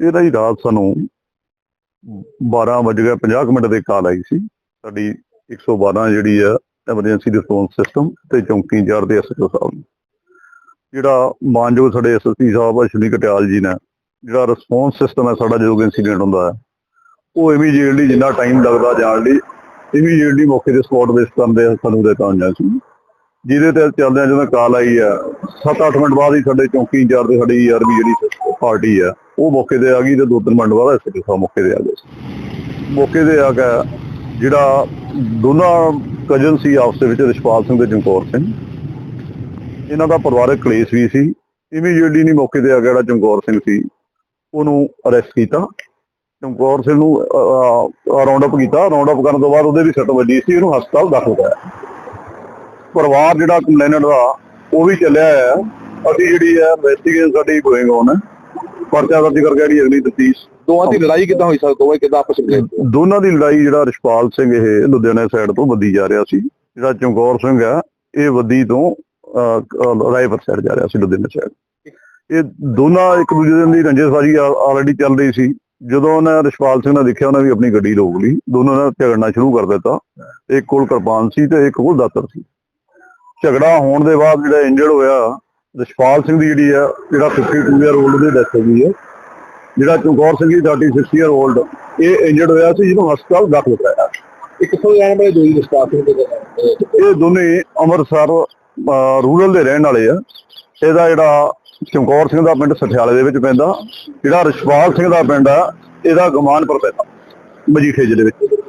ਇਹਦਾ ਹੀ ਰਾਤ ਸਾਨੂੰ 12 ਵਜੇ 50 ਮਿੰਟ ਦੇ ਕਾਲ ਆਈ ਸੀ। ਸਾਡੀ 112 ਜਿਹੜੀ ਆ ਐਮਰਜੈਂਸੀ ਰਿਸਪੌਂਸ ਸਿਸਟਮ ਤੇ ਚੌਂਕੀ ਇੰਚਾਰਜ ਦੇ ਐਸਐਚਓ ਸਾਹਿਬ ਨੂੰ। ਜਿਹੜਾ ਮਾਨਯੋਗ ਸਾਡੇ ਐਸਐਸਪੀ ਸਾਹਿਬ ਅਸ਼ਵਨੀ ਕਟਿਆਲ ਜੀ ਨੇ ਜਿਹੜਾ ਰਿਸਪੌਂਸ ਸਿਸਟਮ ਹੈ ਸਾਡਾ ਜਦੋਂ ਇਨਸੀਡੈਂਟ ਹੁੰਦਾ ਹੈ ਉਹ ਇਮੀਡੀਏਟਲੀ ਜਿੰਨਾ ਟਾਈਮ ਲੱਗਦਾ ਜਾਣ ਲਈ ਇਮੀਡੀਏਟਲੀ ਮੌਕੇ ਤੇ ਸਪੌਟ ਬੇਸ ਕਰਦੇ ਆ ਸਾਨੂੰ ਦੇ ਤਾਂ ਜਾਂ ਸੀ ਜਿਹਦੇ ਤੇ ਚੱਲਦਿਆਂ ਜਦੋਂ ਕਾਲ ਆਈ ਆ 7-8 ਮਿੰਟ ਬਾਅਦ ਹੀ ਸਾਡੇ ਚੌਂਕੀ ਇੰਚਾਰਜ ਦੇ ਸਾਡੀ ਆਰਬੀ ਜਿਹੜੀ ਪਾਰਟੀ ਆ, ਉਹ ਮੌਕੇ ਤੇ ਆ ਗਈ ਤੇ ਦੋ ਤਿੰਨ ਮਿੰਟ ਬਾਅਦ ਐਸਪੀ ਸਾਹਿਬ ਮੌਕੇ ਤੇ ਆ ਗਏ ਸੀ। ਮੌਕੇ ਤੇ ਆ ਕੇ ਜਿਹੜਾ ਦੋਨਾਂ ਕਜ਼ਨ ਸੀ ਆਪਸ ਦੇ ਵਿੱਚ ਰਿਸ਼ਪਾਲ ਸਿੰਘ ਤੇ ਚਮਕੌਰ ਸਿੰਘ। ਇਹਨਾਂ ਦਾ ਪਰਿਵਾਰਕ ਕਲੇਸ਼ ਵੀ ਸੀ। ਇਮੀਡੀਏਟਲੀ ਨਹੀਂ ਮੌਕੇ ਤੇ ਆ ਗਿਆ ਜਿਹੜਾ ਚਮਕੌਰ ਸਿੰਘ ਸੀ, ਉਹਨੂੰ ਅਰੈਸਟ ਕੀਤਾ। ਚਮਕੌਰ ਸਿੰਘ ਨੂੰ ਰਾਉਂਡ ਅਪ ਕੀਤਾ। ਰਾਉਂਡ ਅਪ ਕਰਨ ਤੋਂ ਬਾਅਦ ਉਹਦੇ ਵੀ ਸੱਟ ਵੱਜੀ ਸੀ, ਉਹਨੂੰ ਹਸਪਤਾਲ ਦਾਖਲ ਕਰਾਇਆ। ਪਰਿਵਾਰ ਜਿਹੜਾ ਕੰਪਲੇਨਰ ਦਾ ਉਹ ਵੀ ਚੱਲਿਆ ਹੈ। ਅਸੀਂ ਜਿਹੜੀ ਹੈ ਇਨਵੈਸਟੀਗੇਸ਼ਨ ਸਾਡੀ ਗੋਇੰਗ ਔਨ ਹੈ। ਪਰਚਾ ਦਰਜ ਕਰਕੇ ਜਿਹੜੀ ਅਗਲੀ ਤਫਤੀਸ਼। ਦੋਵਾਂ ਦੀ ਲੜਾਈ ਕਿੱਦਾਂ ਹੋਈ ਸਰ? ਦੋਵੇਂ ਕਿੱਦਾਂ ਆਪਸ ਵਿੱਚ ਦੋਨਾਂ ਦੀ ਲੜਾਈ ਜਿਹੜਾ ਰਿਸ਼ਪਾਲ ਸਿੰਘ ਇਹ ਲੁਧਿਆਣਾ ਸਾਈਡ ਤੋਂ ਵੱਧੀ ਜਾ ਰਿਹਾ ਸੀ ਜਿਹੜਾ ਚਮਕੌਰ ਸਿੰਘ ਹੈ ਇਹ ਵੱਧੀ ਤੋਂ ਰਾਏਪੁਰ ਸਾਈਡ ਜਾ ਰਿਹਾ ਸੀ ਲੁਧਿਆਣਾ ਸਾਈਡ ਇਹ ਦੋਨਾਂ ਇੱਕ ਦੂਜੇ ਦੀ ਰੰਜਸਬਾਜੀ ਆਲਰੇਡੀ ਚੱਲ ਰਹੀ ਸੀ। ਜਦੋਂ ਉਹਨਾਂ ਰਿਸ਼ਪਾਲ ਸਿੰਘ ਨੇ ਦੇਖਿਆ ਉਹਨੇ ਵੀ ਆਪਣੀ ਗੱਡੀ ਰੋਕ ਲਈ। ਦੋਨੋਂ ਨੇ ਝਗੜਨਾ ਸ਼ੁਰੂ ਕਰ ਦਿੱਤਾ। ਇੱਕ ਕੋਲ ਕਿਰਪਾਨ ਸੀ ਤੇ ਇੱਕ ਕੋਲ ਦਾਤਰ ਸੀ। ਝਗੜਾ ਹੋਣ ਦੇ ਬਾਅਦ ਜਿਹੜਾ ਇੰਜਰਡ ਹੋਇਆ ਰਿਸ਼ਪਾਲ ਸਿੰਘ ਦੀ ਜਿਹੜੀ ਆ ਜਿਹੜਾ 52 ਇਅਰ 올ਡ ਦੀ ਡੈਥ ਹੋ ਗਈ ਹੈ ਜਿਹੜਾ ਚਮਕੌਰ ਸਿੰਘ ਦੀ 36 ਇਅਰ 올ਡ ਇਹ ਇੰਜਰਡ ਹੋਇਆ ਸੀ ਜਿਹਨੂੰ ਹਸਪਤਾਲ ਦਾਖਲ ਕਰਾਇਆ। ਇਹ ਕਿੱਥੋਂ ਜਾਣ ਵਾਲੇ ਦੋਈ ਰਿਸ਼ਤਾ ਸਿੰਘ ਦੇ ਇਹ ਦੋਨੇ ਅੰਮ੍ਰਿਤਸਰ ਰੂਰਲ ਦੇ ਰਹਿਣ ਵਾਲੇ ਆ। ਇਹਦਾ ਜਿਹੜਾ ਚਮਕੌਰ ਸਿੰਘ ਦਾ ਪਿੰਡ ਸਠਿਆਲੇ ਦੇ ਵਿੱਚ ਪੈਂਦਾ ਜਿਹੜਾ ਰਿਸ਼ਪਾਲ ਸਿੰਘ ਦਾ ਪਿੰਡ ਆ ਇਹਦਾ ਗਮਾਨਪੁਰ ਪੈਂਦਾ ਮਜੀਠੇ ਜ਼ਿਲ੍ਹੇ ਵਿੱਚ।